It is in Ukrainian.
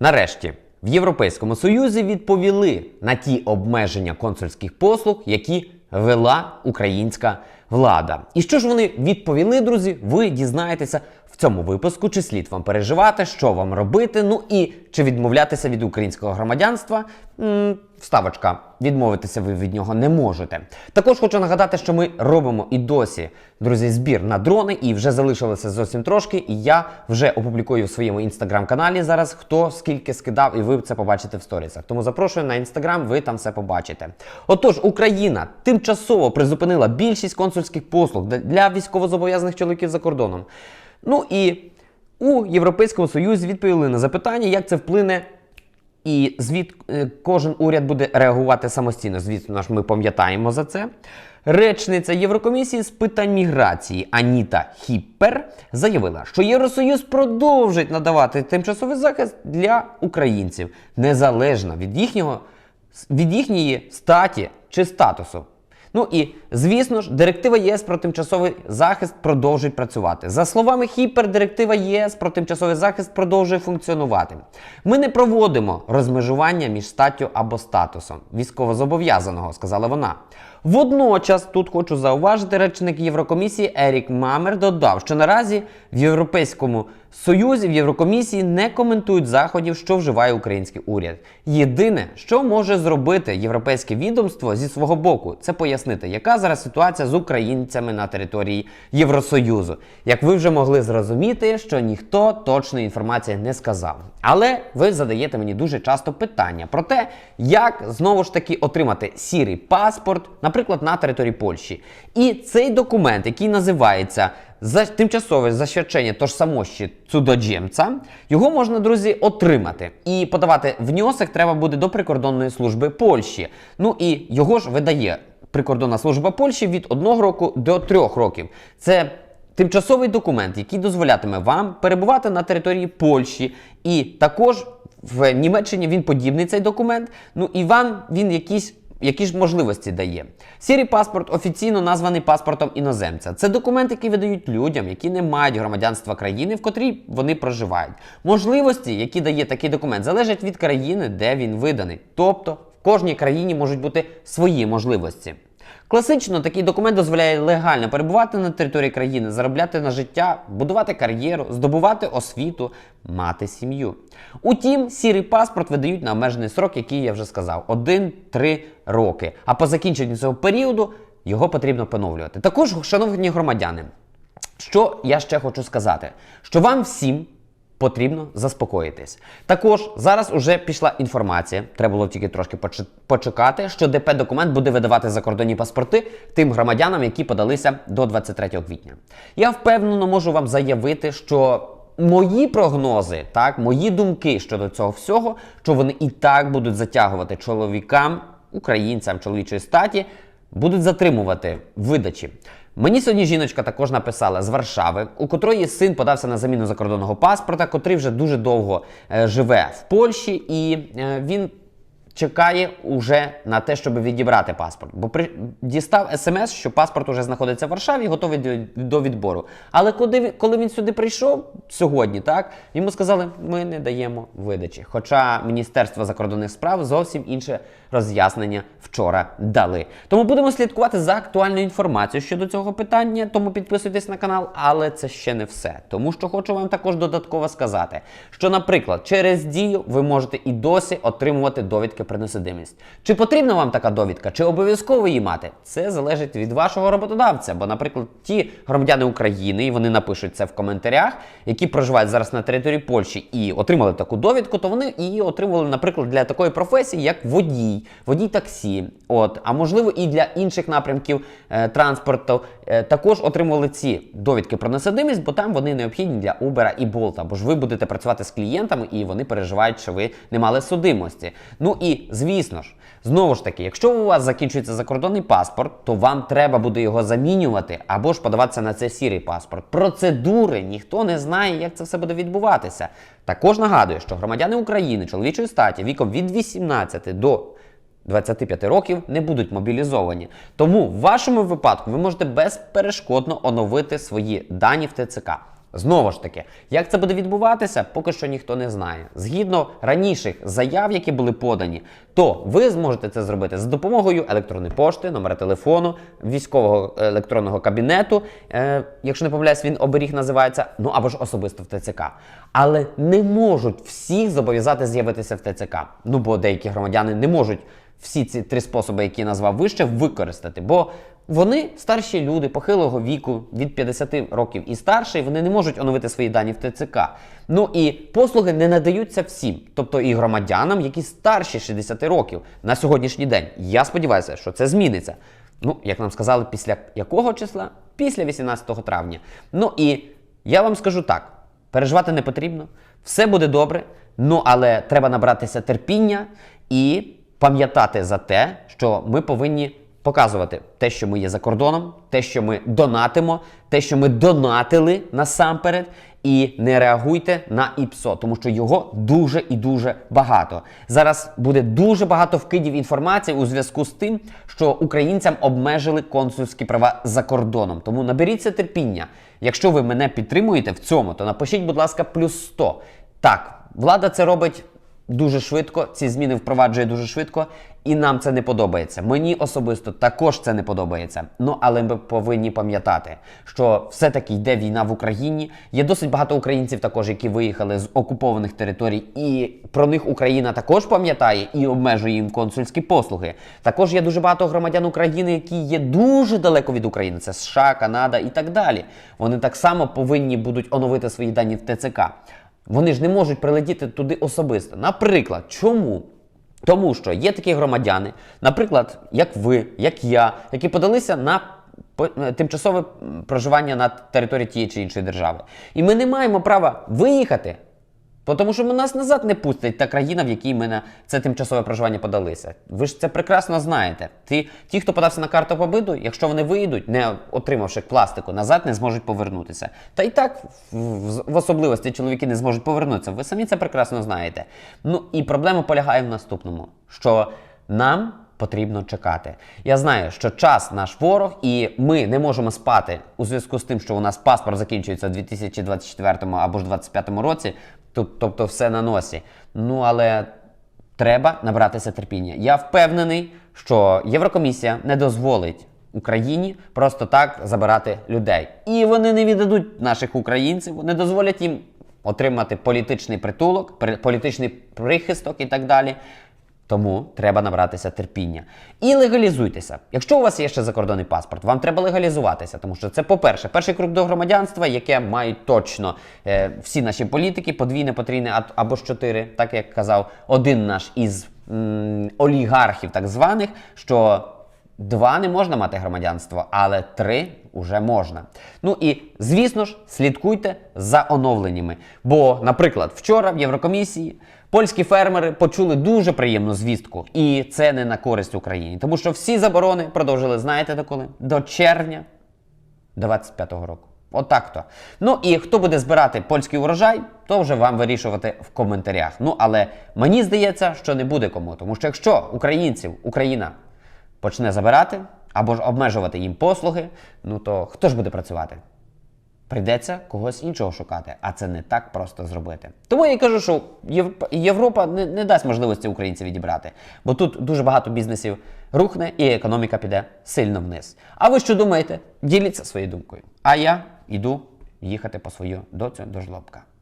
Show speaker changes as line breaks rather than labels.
Нарешті в Європейському Союзі відповіли на ті обмеження консульських послуг, які вела українська влада. І що ж вони відповіли, друзі? Ви дізнаєтеся в цьому випуску, чи слід вам переживати, що вам робити, ну і чи відмовлятися від українського громадянства. Вставочка, відмовитися ви від нього не можете. Також хочу нагадати, що ми робимо і досі, друзі, збір на дрони, і вже залишилося зовсім трошки. І я вже опублікую в своєму інстаграм-каналі зараз, хто скільки скидав, і ви це побачите в сторісах. Тому запрошую на інстаграм, ви там все побачите. Отож, Україна тимчасово призупинила більшість консульських послуг для військовозобов'язаних чоловіків за кордоном. Ну і у Європейському Союзі відповіли на запитання, як це вплине і звід е, кожен уряд буде реагувати самостійно. Звісно ж, ми пам'ятаємо за це. Речниця Єврокомісії з питань міграції Аніта Хіппер заявила, що Євросоюз продовжить надавати тимчасовий захист для українців незалежно від їхнього від їхньої статі чи статусу. Ну і звісно ж, директива ЄС про тимчасовий захист продовжує працювати. За словами Хіпер, директива ЄС про тимчасовий захист продовжує функціонувати. Ми не проводимо розмежування між статтю або статусом військовозобов'язаного, сказала вона. Водночас тут хочу зауважити, речник Єврокомісії Ерік Мамер додав, що наразі в Європейському Союзі в Єврокомісії не коментують заходів, що вживає український уряд. Єдине, що може зробити європейське відомство зі свого боку, це пояснити, яка зараз ситуація з українцями на території Євросоюзу. Як ви вже могли зрозуміти, що ніхто точної інформації не сказав. Але ви задаєте мені дуже часто питання про те, як знову ж таки отримати сірий паспорт, наприклад, на території Польщі. І цей документ, який називається тимчасове засвідчення тожсамощі цудоджемця, його можна, друзі, отримати. І подавати внесок треба буде до прикордонної служби Польщі. Ну і його ж видає прикордонна служба Польщі від одного року до трьох років. Це тимчасовий документ, який дозволятиме вам перебувати на території Польщі, і також в Німеччині він подібний цей документ. Ну і вам він якісь. Які ж можливості дає? Сірий паспорт офіційно названий паспортом іноземця. Це документ, який видають людям, які не мають громадянства країни, в котрій вони проживають. Можливості, які дає такий документ, залежать від країни, де він виданий. Тобто в кожній країні можуть бути свої можливості. Класично такий документ дозволяє легально перебувати на території країни, заробляти на життя, будувати кар'єру, здобувати освіту, мати сім'ю. Утім, сірий паспорт видають на обмежений срок, який я вже сказав: 1-3 роки. А по закінченню цього періоду його потрібно поновлювати. Також, шановні громадяни, що я ще хочу сказати, що вам всім потрібно заспокоїтись. Також зараз уже пішла інформація, треба було тільки трошки почекати, що ДП документ буде видавати закордонні паспорти тим громадянам, які подалися до 23 квітня. Я впевнено можу вам заявити, що. Мої прогнози, так, мої думки щодо цього всього, що вони і так будуть затягувати чоловікам, українцям чоловічої статі, будуть затримувати видачі. Мені сьогодні жіночка також написала з Варшави, у котрої син подався на заміну закордонного паспорта, котрий вже дуже довго е, живе в Польщі, і е, він чекає уже на те, щоб відібрати паспорт. Бо при... дістав смс, що паспорт уже знаходиться в Варшаві готовий до, відбору. Але коли, коли він сюди прийшов сьогодні, так йому сказали, ми не даємо видачі. Хоча Міністерство закордонних справ зовсім інше роз'яснення вчора дали. Тому будемо слідкувати за актуальною інформацією щодо цього питання. Тому підписуйтесь на канал, але це ще не все. Тому що хочу вам також додатково сказати, що, наприклад, через дію ви можете і досі отримувати довідки про несудимість. Чи потрібна вам така довідка, чи обов'язково її мати? Це залежить від вашого роботодавця. Бо, наприклад, ті громадяни України, і вони напишуть це в коментарях, які проживають зараз на території Польщі і отримали таку довідку, то вони її отримали, наприклад, для такої професії, як водій, водій таксі. От, а можливо, і для інших напрямків е, транспорту також отримували ці довідки про несудимість, бо там вони необхідні для Uber і Bolt. Бо ж ви будете працювати з клієнтами, і вони переживають, що ви не мали судимості. Ну і звісно ж, знову ж таки, якщо у вас закінчується закордонний паспорт, то вам треба буде його замінювати або ж подаватися на це сірий паспорт. Процедури ніхто не знає, як це все буде відбуватися. Також нагадую, що громадяни України чоловічої статі віком від 18 до 25 років не будуть мобілізовані. Тому в вашому випадку ви можете безперешкодно оновити свої дані в ТЦК. Знову ж таки, як це буде відбуватися, поки що ніхто не знає. Згідно раніших заяв, які були подані, то ви зможете це зробити за допомогою електронної пошти, номера телефону, військового електронного кабінету. Е, якщо не помиляюсь, він оберіг називається, ну або ж особисто в ТЦК. Але не можуть всіх зобов'язати з'явитися в ТЦК. Ну бо деякі громадяни не можуть всі ці три способи, які я назвав вище, використати. Бо вони старші люди похилого віку від 50 років і старше, і вони не можуть оновити свої дані в ТЦК. Ну і послуги не надаються всім, тобто і громадянам, які старші 60 років на сьогоднішній день. Я сподіваюся, що це зміниться. Ну, як нам сказали, після якого числа? Після 18 травня. Ну і я вам скажу так: переживати не потрібно, все буде добре. Ну але треба набратися терпіння і пам'ятати за те, що ми повинні показувати те, що ми є за кордоном, те, що ми донатимо, те, що ми донатили насамперед, і не реагуйте на ІПСО, тому що його дуже і дуже багато. Зараз буде дуже багато вкидів інформації у зв'язку з тим, що українцям обмежили консульські права за кордоном. Тому наберіться терпіння. Якщо ви мене підтримуєте в цьому, то напишіть, будь ласка, плюс 100. Так, влада це робить дуже швидко, ці зміни впроваджує дуже швидко, і нам це не подобається. Мені особисто також це не подобається. Ну але ми повинні пам'ятати, що все-таки йде війна в Україні. Є досить багато українців, також які виїхали з окупованих територій, і про них Україна також пам'ятає і обмежує їм консульські послуги. Також є дуже багато громадян України, які є дуже далеко від України. Це США, Канада і так далі. Вони так само повинні будуть оновити свої дані в ТЦК. Вони ж не можуть прилетіти туди особисто. Наприклад, чому? Тому що є такі громадяни, наприклад, як ви, як я, які подалися на е, тимчасове проживання на території тієї чи іншої держави. І ми не маємо права виїхати, тому що нас назад не пустить та країна, в якій ми на це тимчасове проживання подалися. Ви ж це прекрасно знаєте. Ті, ті, хто подався на карту побиту, якщо вони виїдуть, не отримавши пластику, назад не зможуть повернутися. Та й так в особливості чоловіки не зможуть повернутися. Ви самі це прекрасно знаєте. Ну і проблема полягає в наступному: що нам потрібно чекати. Я знаю, що час наш ворог, і ми не можемо спати у зв'язку з тим, що у нас паспорт закінчується у 2024 або ж 2025 році. Тобто, все на носі. Ну але треба набратися терпіння. Я впевнений, що Єврокомісія не дозволить Україні просто так забирати людей. І вони не віддадуть наших українців, не дозволять їм отримати політичний притулок, при- політичний прихисток і так далі. Тому треба набратися терпіння. І легалізуйтеся. Якщо у вас є ще закордонний паспорт, вам треба легалізуватися, тому що це, по-перше, перший крок до громадянства, яке мають точно е, всі наші політики, подвійне, потрійне або ж чотири, так як казав один наш із м, олігархів, так званих, що Два не можна мати громадянство, але три вже можна. Ну і звісно ж, слідкуйте за оновленнями. Бо, наприклад, вчора в Єврокомісії польські фермери почули дуже приємну звістку, і це не на користь Україні, тому що всі заборони продовжили, знаєте до коли? До червня 25-го року. Отак то. Ну і хто буде збирати польський урожай, то вже вам вирішувати в коментарях. Ну але мені здається, що не буде кому, тому що якщо українців Україна почне забирати або ж обмежувати їм послуги, ну то хто ж буде працювати? Прийдеться когось іншого шукати, а це не так просто зробити. Тому я й кажу, що Європа не, не дасть можливості українців відібрати, бо тут дуже багато бізнесів рухне і економіка піде сильно вниз. А ви що думаєте? Діліться своєю думкою. А я йду їхати по свою доцю до жлобка.